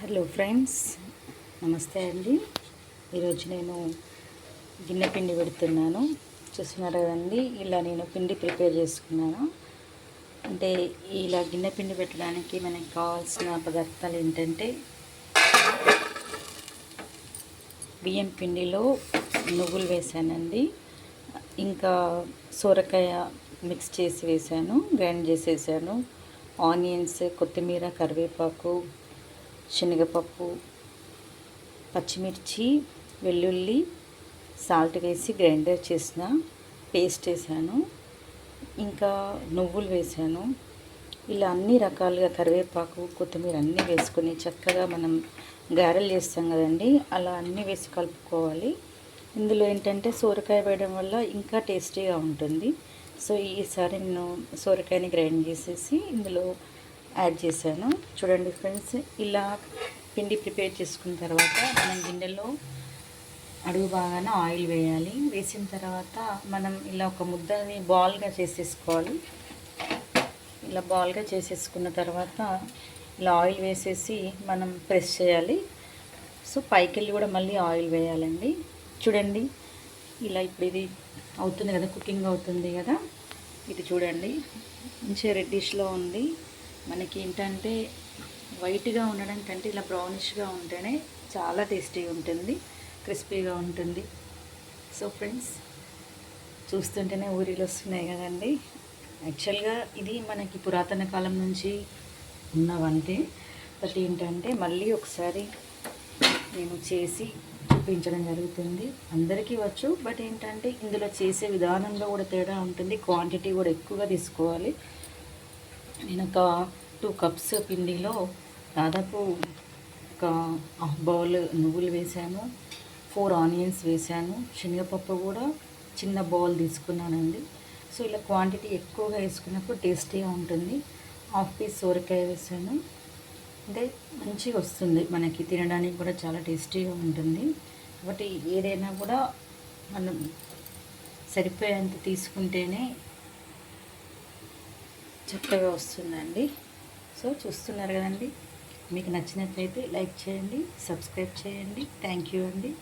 Hello friends నమస్తే అండి. ఈరోజు నేను గిన్నె పిండి పెడుతున్నాను. చూస్తున్నారు కదండి ఇలా నేను పిండి ప్రిపేర్ చేసుకున్నాను. అంటే ఇలా గిన్నె పిండి పెట్టడానికి మనకి కావాల్సిన పదార్థాలు ఏంటంటే బియ్యం పిండిలో నువ్వులు వేసానండి. ఇంకా సొరకాయ మిక్స్ చేసి వేసాను గ్రైండ్ చేసేసాను. ఆనియన్స్ కొత్తిమీర కరివేపాకు శనగపప్పు పచ్చిమిర్చి వెల్లుల్లి సాల్ట్ వేసి గ్రైండర్ చేసిన పేస్ట్ వేసాను. ఇంకా నువ్వులు వేసాను. ఇలా అన్ని రకాలుగా కరివేపాకు కొత్తిమీర అన్నీ వేసుకొని చక్కగా మనం గారెలు చేస్తాం కదండి అలా అన్నీ వేసి కలుపుకోవాలి. ఇందులో ఏంటంటే సోరకాయ వేయడం వల్ల ఇంకా టేస్టీగా ఉంటుంది. సో ఈసారి నేను సోరకాయని గ్రైండ్ చేసేసి ఇందులో యాడ్ చేశాను. చూడండి ఫ్రెండ్స్ ఇలా పిండి ప్రిపేర్ చేసుకున్న తర్వాత మనం గిన్నెలో అడుగు బాగానే ఆయిల్ వేయాలి. వేసిన తర్వాత మనం ఇలా ఒక ముద్దని బాల్గా చేసేసుకోవాలి. ఇలా బాల్గా చేసేసుకున్న తర్వాత ఇలా ఆయిల్ వేసేసి మనం ప్రెస్ చేయాలి. సో పైకి వెళ్ళి కూడా మళ్ళీ ఆయిల్ వేయాలండి. చూడండి ఇలా ఇప్పుడు ఇది అవుతుంది కదా కుకింగ్ అవుతుంది కదా. ఇది చూడండి మంచిగా రెడ్డిష్లో ఉంది. మనకి ఏంటంటే వైట్గా ఉండడం కంటే ఇలా బ్రౌనిష్గా ఉంటేనే చాలా టేస్టీగా ఉంటుంది క్రిస్పీగా ఉంటుంది. సో ఫ్రెండ్స్ చూస్తుంటేనే ఊరిలో వస్తున్నాయి కదండి. యాక్చువల్గా ఇది మనకి పురాతన కాలం నుంచి ఉన్న వంటే బట్ ఏంటంటే మళ్ళీ ఒకసారి నేను చేసి చూపించడం జరుగుతుంది. అందరికీ వచ్చు బట్ ఏంటంటే ఇందులో చేసే విధానంలో కూడా తేడా ఉంటుంది. క్వాంటిటీ కూడా ఎక్కువగా తీసుకోవాలి. నేను ఒక టూ కప్స్ పిండిలో దాదాపు ఒక హాఫ్ బౌల్ నువ్వులు వేసాను ఫోర్ ఆనియన్స్ వేసాను శనగపప్పు కూడా చిన్న బౌల్ తీసుకున్నానండి. సో ఇలా క్వాంటిటీ ఎక్కువగా వేసుకున్నప్పుడు టేస్టీగా ఉంటుంది. హాఫ్ పీస్ సోరకాయ వేసాను అంటే మంచిగా వస్తుంది. మనకి తినడానికి కూడా చాలా టేస్టీగా ఉంటుంది. కాబట్టి ఏదైనా కూడా మనం సరిపోయేంత తీసుకుంటేనే చక్కగా వస్తుందండి. సో చూస్తున్నారు కదండి. మీకు నచ్చినట్లయితే లైక్ చేయండి సబ్స్క్రైబ్ చేయండి. థ్యాంక్ యూ అండి.